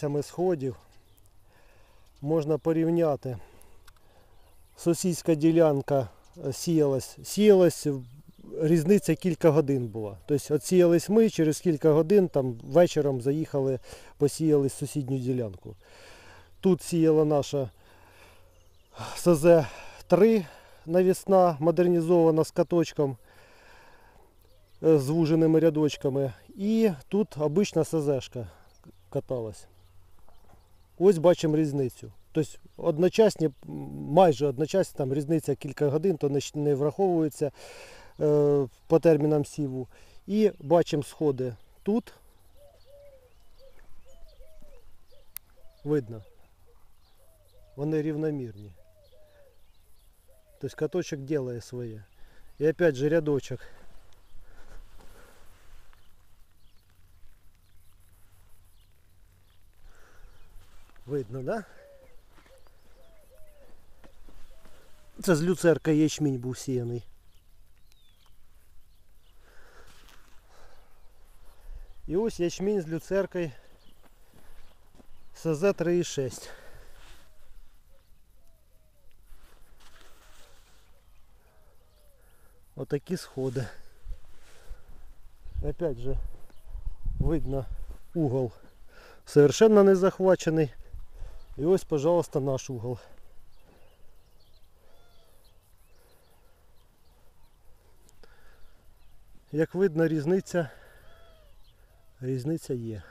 Цями сходів можна порівняти. Сусідська ділянка е, сіялась. Сіялась різниця кілька годин була. Тобто сіялись ми, через кілька годин там вечором заїхали, посіяли сусідню ділянку. Тут сіяла наша СЗ-3 навісна, модернізована з каточком е, з вуженими рядочками. І тут обична СЗшка каталась. Ось бачимо різницю. Тобто одночасні, майже одночасні, там різниця кілька годин, то не, враховується е, по термінам сіву. І бачимо сходи тут. Видно. Вони рівномірні. Тобто каточок делає своє. І опять же рядочок. Видно, да? Це з люцерка ячмінь був сіяний. І ось ячмінь з люцеркою СЗ 3,6. Отакі сходи. Опять же видно угол совершенно не захвачений. І ось, пожалуйста, наш угол. Як видно, різниця, різниця є.